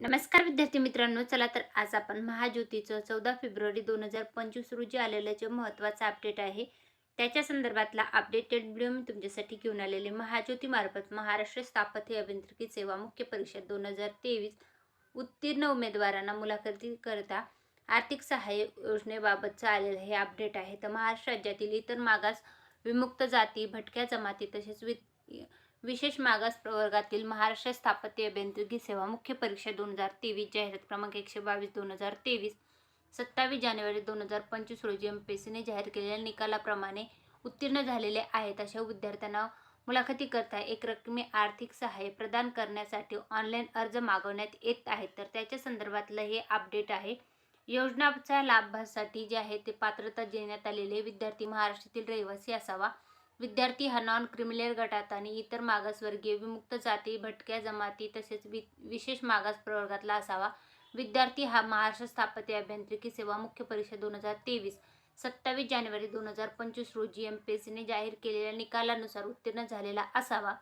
नमस्कार विद्यार्थी मित्रांनो चला तर आज आपण महाज्योतीचं चौदा फेब्रुवारी दोन हजार पंचवीस रोजी आलेलं जे महत्त्वाचं अपडेट आहे त्याच्या संदर्भातला अपडेटेड व्हिडिओ मी तुमच्यासाठी घेऊन आलेले महाज्योती मार्फत महाराष्ट्र स्थापत्य अभियांत्रिकी सेवा मुख्य परीक्षा दोन हजार तेवीस उत्तीर्ण उमेदवारांना मुलाखतीकरता आर्थिक सहाय्य योजनेबाबतचं आलेलं हे अपडेट आहे. तर महाराष्ट्र राज्यातील इतर मागास विमुक्त जाती भटक्या जमाती तसेच वि विशेष मागास प्रवर्गातील महाराष्ट्र स्थापत्य अभियांत्रिकी सेवा मुख्य परीक्षा दोन हजार तेवीस जाहिरात क्रमांक एकशे बावीस दोन हजार तेवीस सत्तावीस जानेवारी दोन हजार पंचवीस रोजी एम पी एस सीने जाहीर केलेल्या निकालाप्रमाणे उत्तीर्ण झालेले आहेत अशा विद्यार्थ्यांना मुलाखतीकरता एक रकमी आर्थिक सहाय्य प्रदान करण्यासाठी ऑनलाईन अर्ज मागवण्यात येत आहेत. तर त्याच्या संदर्भातलं हे अपडेट आहे. योजनाच्या लाभासाठी जे आहे ते पात्रता देण्यात आलेले विद्यार्थी महाराष्ट्रातील रहिवासी असावा. विद्यार्थी हा नॉन क्रिमिनल गटात आणि इतर मागासवर्गीय विमुक्त जाती भटक्या जमाती तसेच वि विशेष मागास प्रवर्गातला असावा. विद्यार्थी हा महाराष्ट्र स्थापत्य अभियांत्रिकी सेवा मुख्य परीक्षा दोन हजार तेवीस सत्तावीस जानेवारी दोन हजार पंचवीस रोजी एम पी एस सीने जाहीर केलेल्या निकालानुसार उत्तीर्ण झालेला असावा.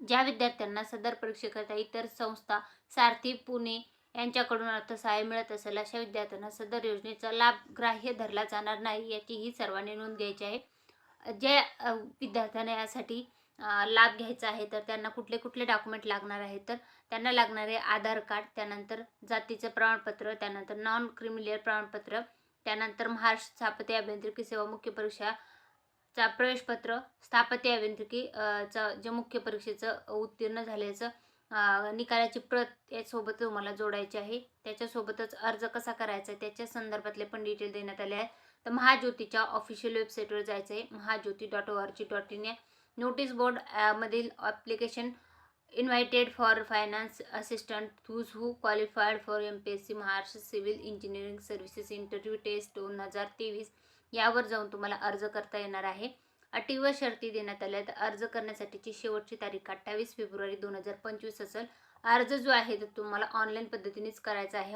ज्या विद्यार्थ्यांना सदर परीक्षेकरता इतर संस्था सारथी पुणे यांच्याकडून अर्थसहाय्य मिळत असेल अशा विद्यार्थ्यांना सदर योजनेचा लाभ ग्राह्य धरला जाणार नाही याचीही सर्वांनी नोंद घ्यायची आहे. जे विद्यार्थ्यांना यासाठी लाभ घ्यायचा आहे तर त्यांना कुठले कुठले डॉक्युमेंट लागणार आहे तर त्यांना लागणारे आधार कार्ड त्यानंतर जातीचं प्रमाणपत्र त्यानंतर नॉन क्रिमिलियर प्रमाणपत्र त्यानंतर महाराष्ट्र स्थापत्य अभियांत्रिकी सेवा मुख्य परीक्षा चा प्रवेशपत्र स्थापत्य अभियांत्रिकी चा जे मुख्य परीक्षेचं उत्तीर्ण झाल्याचं निकालाची प्रत यासोबत तुम्हाला जोडायची आहे. त्याच्यासोबतच अर्ज कसा करायचा त्याच्या संदर्भातले पण डिटेल देण्यात आले आहेत. तर महाज्योतीच्या ऑफिशियल वेबसाईटवर जायचं आहे. Mahajyoti dot O R G dot in या नोटीस बोर्ड मधील application invited for finance assistant those who qualified for M P S C Maharashtra civil engineering services interview test दोन हजार तेवीस यावर जाऊन तुम्हाला अर्ज करता येणार आहे. अटी व शर्ती देण्यात आल्या तर अर्ज करण्यासाठीची शेवटची तारीख अठ्ठावीस फेब्रुवारी दोन हजार पंचवीस असेल. अर्ज जो आहे तो तुम्हाला ऑनलाईन पद्धतीनेच करायचा आहे.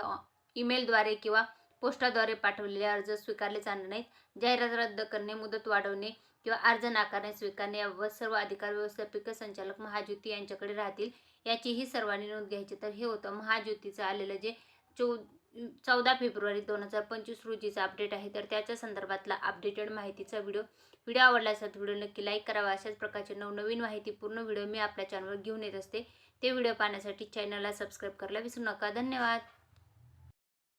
ईमेलद्वारे किंवा पोस्टाद्वारे पाठवलेले अर्ज स्वीकारले जाणार नाहीत. जाहिरात रद्द करणे मुदत वाढवणे किंवा अर्ज नाकारणे स्वीकारणे याबाबत सर्व अधिकार व्यवस्थापिक संचालक महाज्योती यांच्याकडे राहतील. याचीही सर्वांनी नोंद घ्यायची. तर हे होतं. महाज्योतीचं आलेलं जे चौ चौदा फेब्रुवारी दोन हजार पंचवीस रोजीचा अपडेट आहे. तर त्याच्या संदर्भातला अपडेटेड माहितीचा व्हिडिओ. व्हिडिओ आवडला असेल तर व्हिडिओ नक्की लाईक करावा. अशाच प्रकारचे नवनवीन माहितीपूर्ण व्हिडिओ मी आपल्या चॅनलवर घेऊन येत असते. ते व्हिडिओ पाहण्यासाठी चॅनलला सबस्क्राईब करायला विसरू नका. धन्यवाद.